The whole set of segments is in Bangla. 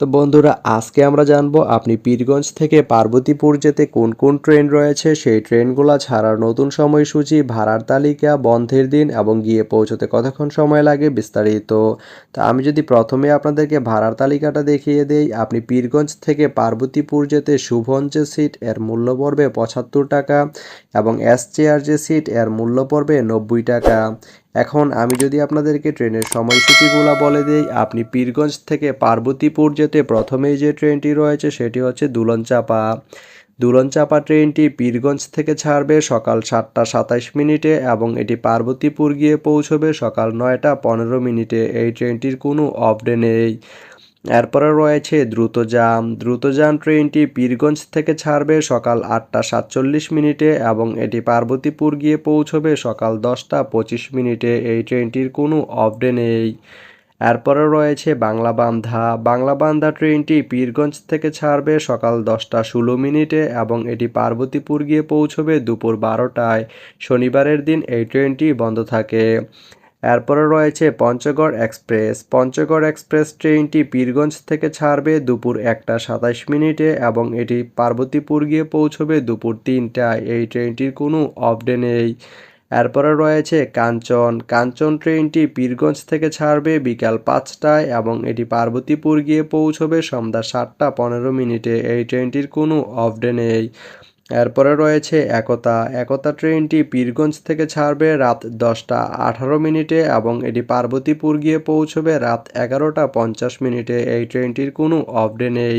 তো বন্ধুরা, আজকে আমরা জানব আপনি পীরগঞ্জ থেকে পার্বতীপুর যেতে কোন কোন ট্রেন রয়েছে? সেই ট্রেনগুলো ছাড়ার নতুন সময়সূচি, ভাড়ার তালিকা, বন্ধের দিন এবং গিয়ে পৌঁছতে কতক্ষণ সময় লাগে বিস্তারিত। তা আমি যদি প্রথমে আপনাদেরকে ভাড়ার তালিকাটা দেখিয়ে দেই, আপনি পীরগঞ্জ থেকে পার্বতীপুর যেতে শুভন যে সিট, এর মূল্য পড়বে পঁচাত্তর টাকা এবং এস চেয়ার যে সিট, এর মূল্য পড়বে নব্বই টাকা। এখন আমি যদি আপনাদেরকে ট্রেনের সময়সূচিগুলো বলে দিই, আপনি পীরগঞ্জ থেকে পার্বতীপুর যেতে প্রথমেই যে ট্রেনটি রয়েছে সেটি হচ্ছে দুলনচাপা। দুলনচাপা ট্রেনটি পীরগঞ্জ থেকে ছাড়বে সকাল সাতটা সাতাইশ মিনিটে এবং এটি পার্বতীপুর গিয়ে পৌঁছবে সকাল নয়টা পনেরো মিনিটে। এই ট্রেনটির কোনো অফডে নেই। এরপরে রয়েছে দ্রুতযান। দ্রুতযান ট্রেনটি পীরগঞ্জ থেকে ছাড়বে সকাল আটটা সাতচল্লিশ মিনিটে এবং এটি পার্বতীপুর গিয়ে পৌঁছবে সকাল দশটা পঁচিশ মিনিটে। এই ট্রেনটির কোনো অফডে নেই। এরপরে রয়েছে বাংলা বান্ধা বাংলা বান্ধা ট্রেনটি পীরগঞ্জ থেকে ছাড়বে সকাল দশটা ষোলো মিনিটে এবং এটি পার্বতীপুর গিয়ে পৌঁছবে দুপুর বারোটায়। শনিবারের দিন এই ট্রেনটি বন্ধ থাকে। এরপরে রয়েছে পঞ্চগড় এক্সপ্রেস। পঞ্চগড় এক্সপ্রেস ট্রেনটি পীরগঞ্জ থেকে ছাড়বে দুপুর একটা সাতাশ মিনিটে এবং এটি পার্বতীপুর গিয়ে পৌঁছবে দুপুর তিনটায়। এই ট্রেনটির কোনো অফডে নেই। এরপরে রয়েছে কাঞ্চন। কাঞ্চন ট্রেনটি পীরগঞ্জ থেকে ছাড়বে বিকাল পাঁচটায় এবং এটি পার্বতীপুর গিয়ে পৌঁছবে সন্ধ্যা সাতটা পনেরো মিনিটে। এই ট্রেনটির কোনো অফডে নেই। এরপরে রয়েছে একতা। একতা ট্রেনটি পীরগঞ্জ থেকে ছাড়বে রাত দশটা আঠারো মিনিটে এবং এটি পার্বতীপুর গিয়ে পৌঁছবে রাত এগারোটা পঞ্চাশ মিনিটে। এই ট্রেনটির কোনো অফডে নেই।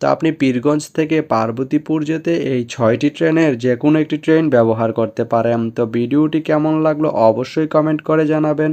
তো আপনি পীরগঞ্জ থেকে পার্বতীপুর যেতে এই ছয়টি ট্রেনের যে কোনো একটি ট্রেন ব্যবহার করতে পারেন। তো ভিডিওটি কেমন লাগল অবশ্যই কমেন্ট করে জানাবেন।